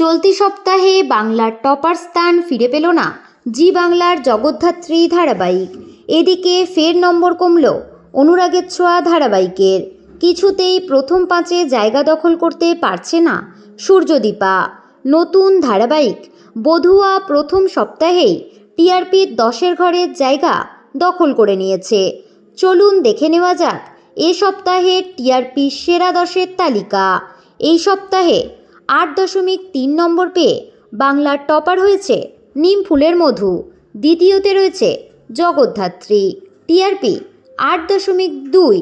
চলতি সপ্তাহে বাংলার টপার স্থান ফিরে পেল না জি বাংলার জগদ্ধাত্রী ধারাবাহিক। এদিকে ফের নম্বর কমল অনুরাগের ছোঁয়া ধারাবাহিকের। কিছুতেই প্রথম পাঁচে জায়গা দখল করতে পারছে না সূর্যদীপা। নতুন ধারাবাহিক, বধুয়া প্রথম সপ্তাহেই টিআরপির দশের ঘরের জায়গা দখল করে নিয়েছে। চলুন দেখে নেওয়া যাক, এ সপ্তাহে টিআরপি সেরা দশের তালিকা। এই সপ্তাহে আট দশমিক তিন নম্বর পেয়ে বাংলার টপার হয়েছে নিম ফুলের মধু। দ্বিতীয়তে রয়েছে জগদ্ধাত্রী। টিআরপি আট দশমিক দুই।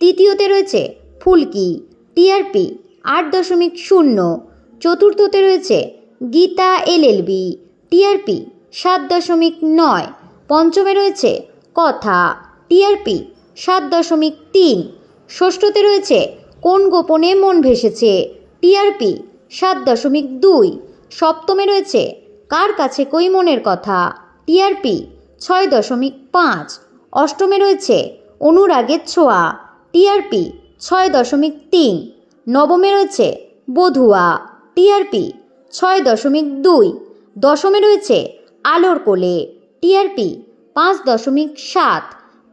তৃতীয়তে রয়েছে ফুলকি। টিআরপি আট দশমিক শূন্য। চতুর্থতে রয়েছে গীতা এলএলবি টিআরপি সাত দশমিক নয়। পঞ্চমে রয়েছে কথা। টিআরপি সাত দশমিক তিন। ষষ্ঠতে রয়েছে কোন গোপনে মন ভেসেছে। টিআরপি সাত দশমিক দুই। সপ্তমে রয়েছে, কার কাছে কই মনের কথা? টিআরপি ছয় দশমিক পাঁচ। অষ্টমে রয়েছে, অনুরাগের ছোঁয়া। টিআরপি ছয় দশমিক তিন। নবমে রয়েছে, বধুয়া। টিআরপি ছয় দশমিক দুই। দশমে রয়েছে, আলোর কোলে। টিআরপি পাঁচ দশমিক সাত।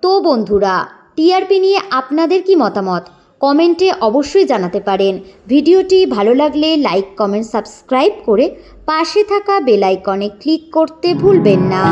তো বন্ধুরা টিআরপি নিয়ে আপনাদের কি মতামত? কমেন্টে অবশ্যই জানাতে পারেন। ভিডিওটি ভালো লাগলে লাইক, কমেন্ট, সাবস্ক্রাইব করে পাশে থাকা বেলাইকনে ক্লিক করতে ভুলবেন না।